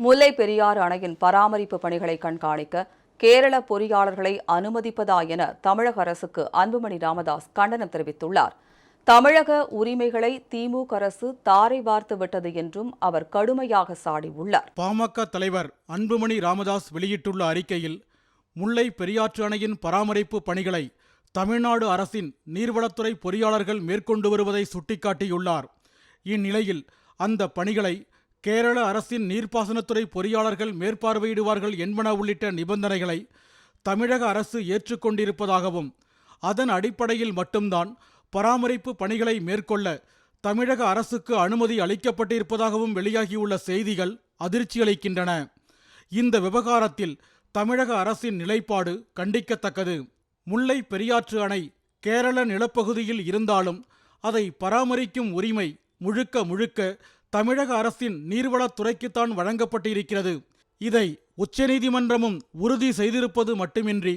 முல்லை பெரியாறு அணையின் பராமரிப்பு பணிகளை கண்காணிக்க கேரள பொறியாளர்களை அனுமதிப்பதா என தமிழக அரசுக்கு அன்புமணி ராமதாஸ் கண்டனம் தெரிவித்துள்ளார். தமிழக உரிமைகளை திமுக அரசு தாரை வார்த்து விட்டது என்றும் அவர் கடுமையாக சாடியுள்ளார். பாமக தலைவர் அன்புமணி ராமதாஸ் வெளியிட்டுள்ள அறிக்கையில் முல்லை பெரியாற்று அணையின் பராமரிப்பு பணிகளை தமிழ்நாடு அரசின் நீர்வளத்துறை பொறியாளர்கள் மேற்கொண்டு வருவதை சுட்டிக்காட்டியுள்ளார். இந்நிலையில் அந்த பணிகளை கேரள அரசின் நீர்ப்பாசனத்துறை பொறியாளர்கள் மேற்பார்வையிடுவார்கள் என்பன உள்ளிட்ட நிபந்தனைகளை தமிழக அரசு ஏற்றுக்கொண்டிருப்பதாகவும் அதன் அடிப்படையில் மட்டும்தான் பராமரிப்பு பணிகளை மேற்கொள்ள தமிழக அரசுக்கு அனுமதி அளிக்கப்பட்டிருப்பதாகவும் வெளியாகியுள்ள செய்திகள் அதிர்ச்சியளிக்கின்றன இந்த விவகாரத்தில் தமிழக அரசின் நிலைப்பாடு கண்டிக்கத்தக்கது. முல்லை பெரியாற்று அணை கேரள நிலப்பகுதியில் இருந்தாலும் அதை பராமரிக்கும் உரிமை முழுக்க முழுக்க தமிழக அரசின் நீர்வளத்துறைக்குத்தான் வழங்கப்பட்டிருக்கிறது. இதை உச்சநீதிமன்றமும் உறுதி செய்திருப்பது மட்டுமின்றி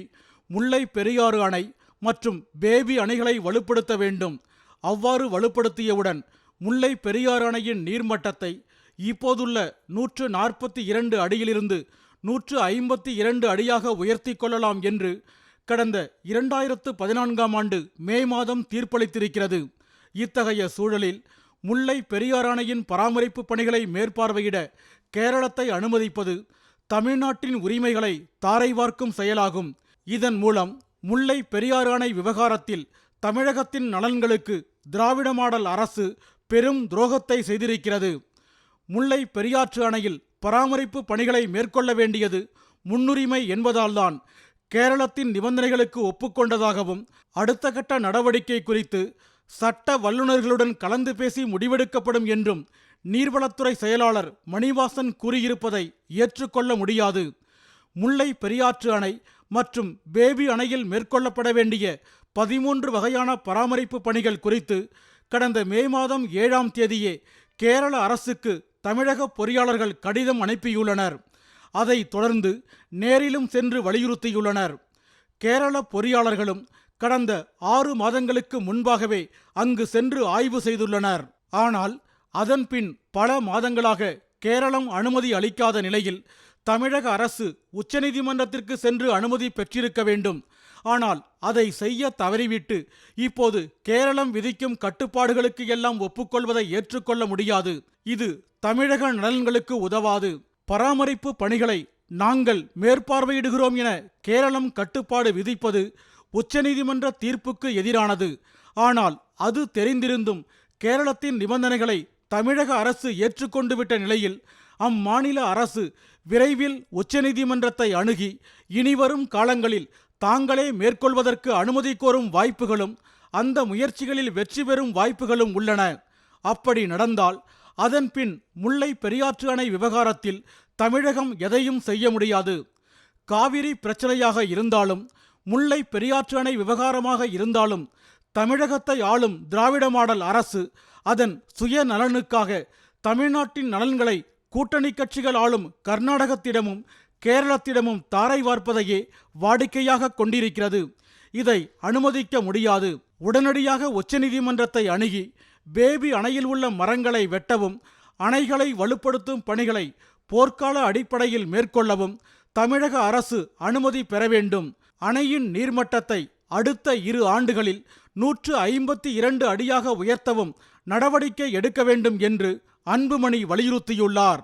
முல்லை பெரியாறு அணை மற்றும் பேபி அணைகளை வலுப்படுத்த வேண்டும். அவ்வாறு வலுப்படுத்தியவுடன் முல்லை பெரியாறு அணையின் நீர்மட்டத்தை இப்போதுள்ள நூற்று நாற்பத்தி இரண்டு அடியிலிருந்து நூற்று ஐம்பத்தி இரண்டு அடியாக உயர்த்தி கொள்ளலாம் என்று கடந்த இரண்டாயிரத்து பதினான்காம் ஆண்டு மே மாதம் தீர்ப்பளித்திருக்கிறது. இத்தகைய சூழலில் முல்லை பெரியார் அணையின் பராமரிப்பு பணிகளை மேற்பார்வையிட கேரளத்தை அனுமதிப்பது தமிழ்நாட்டின் உரிமைகளை தாரைவார்க்கும் செயலாகும். இதன் மூலம் முல்லை பெரியார் அணை விவகாரத்தில் தமிழகத்தின் நலன்களுக்கு திராவிட மாடல் அரசு பெரும் துரோகத்தை செய்திருக்கிறது. முல்லை பெரியாற்று அணையில் பராமரிப்பு பணிகளை மேற்கொள்ள வேண்டியது முன்னுரிமை என்பதால்தான் கேரளத்தின் நிபந்தனைகளுக்கு ஒப்புக்கொண்டதாகவும் அடுத்த கட்ட நடவடிக்கை குறித்து சட்ட வல்லுநர்களுடன் கலந்து பேசி முடிவெடுக்கப்படும் என்றும் நீர்வளத்துறை செயலாளர் மணிவாசன் கூறியிருப்பதை ஏற்றுக்கொள்ள முடியாது. முல்லை பெரியாற்று அணை மற்றும் பேபி அணையில் மேற்கொள்ளப்பட வேண்டிய பதிமூன்று வகையான பராமரிப்பு பணிகள் குறித்து கடந்த மே மாதம் ஏழாம் தேதியே கேரள அரசுக்கு தமிழக பொறியாளர்கள் கடிதம் அனுப்பியுள்ளனர். அதை தொடர்ந்து நேரிலும் சென்று வலியுறுத்தியுள்ளனர். கேரள பொறியாளர்களும் கடந்த ஆறு மாதங்களுக்கு முன்பாகவே அங்கு சென்று ஆய்வு செய்துள்ளனர். ஆனால் அதன்பின் பல மாதங்களாக கேரளம் அனுமதி அளிக்காத நிலையில் தமிழக அரசு உச்சநீதிமன்றத்திற்கு சென்று அனுமதி பெற்றிருக்க வேண்டும். ஆனால் அதை செய்ய தவறிவிட்டு இப்போது கேரளம் விதிக்கும் கட்டுப்பாடுகளுக்கு எல்லாம் ஒப்புக்கொள்வதை ஏற்றுக்கொள்ள முடியாது. இது தமிழக நலன்களுக்கு உதவாது. பராமரிப்பு பணிகளை நாங்கள் மேற்பார்வையிடுகிறோம் என கேரளம் கட்டுப்பாடு விதிப்பது உச்சநீதிமன்ற தீர்ப்புக்கு எதிரானது. ஆனால் அது தெரிந்திருந்தும் கேரளத்தின் நிபந்தனைகளை தமிழக அரசு ஏற்றுக்கொண்டு விட்ட நிலையில் அம்மாநில அரசு விரைவில் உச்சநீதிமன்றத்தை அணுகி இனிவரும் காலங்களில் தாங்களே மேற்கொள்வதற்கு அனுமதி கோரும் வாய்ப்புகளும் அந்த முயற்சிகளில் வெற்றி பெறும் வாய்ப்புகளும் உள்ளன. அப்படி நடந்தால் அதன்பின் முல்லை பெரியாற்று அணை விவகாரத்தில் தமிழகம் எதையும் செய்ய முடியாது. காவிரி பிரச்சனையாக இருந்தாலும் முல்லை பெரியாற்று அணை விவகாரமாக இருந்தாலும் தமிழகத்தை ஆளும் திராவிட மாடல் அரசு அதன் சுய நலனுக்காக தமிழ்நாட்டின் நலன்களை கூட்டணி கட்சிகள் ஆளும் கர்நாடகத்திடமும் கேரளத்திடமும் தாரை வார்ப்பதையே வாடிக்கையாக கொண்டிருக்கிறது. இதை அனுமதிக்க முடியாது. உடனடியாக உச்சநீதிமன்றத்தை அணுகி பேபி அணையில் உள்ள மரங்களை வெட்டவும் அணைகளை வலுப்படுத்தும் பணிகளை போர்க்கால அடிப்படையில் மேற்கொள்ளவும் தமிழக அரசு அனுமதி பெற வேண்டும். அணையின் நீர்மட்டத்தை அடுத்த இரு ஆண்டுகளில் நூற்று ஐம்பத்தி இரண்டு அடியாக உயர்த்தவும் நடவடிக்கை எடுக்க வேண்டும் என்று அன்புமணி வலியுறுத்தியுள்ளார்.